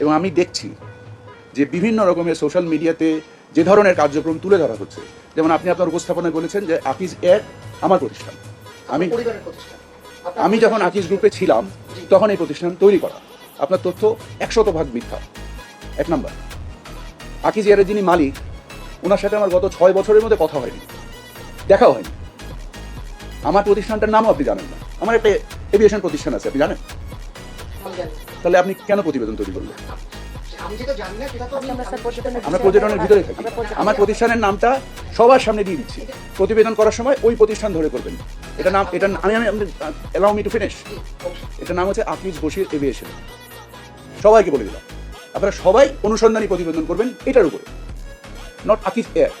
এবং আমি দেখছি যে বিভিন্ন রকমের সোশ্যাল মিডিয়াতে যে ধরনের কার্যক্রম তুলে ধরা হচ্ছে যেমন আপনি আপনার উপস্থাপনায় বলেছেন যে আকিজ এক আমার প্রতিষ্ঠান। আমি আমি যখন আকিজ গ্রুপে ছিলাম তখন এই প্রতিষ্ঠান তৈরি করা। আপনার তথ্য একশত ভাগ মিথ্যা। এক নাম্বার আকিজ এয়ারের যিনি মালিক ওনার সাথে আমার গত ছয় বছরের মধ্যে কথা হয়নি দেখাও হয়নি। আমার প্রতিষ্ঠানটার নামও আপনি জানেন না। আমার একটা এভিয়েশন প্রতিষ্ঠান আছে আপনি জানেন। তাহলে আপনি কেন প্রতিবেদন তৈরি করলেন? আমরা পর্যটনের ভিতরে থাকি। আমার প্রতিষ্ঠানের নামটা সবার সামনে দিয়ে দিচ্ছি। প্রতিবেদন করার সময় ওই প্রতিষ্ঠান ধরে করবেন। এটা নাম এটা আমি আমি অ্যালাউ মি টু ফিনিশ। এটার নাম হচ্ছে আকিজ বশির এভিয়েশন সবাইকে বলে দিলাম। আপনারা সবাই অনুসন্ধানী প্রতিবেদন করবেন এটার উপরে। Not Akij air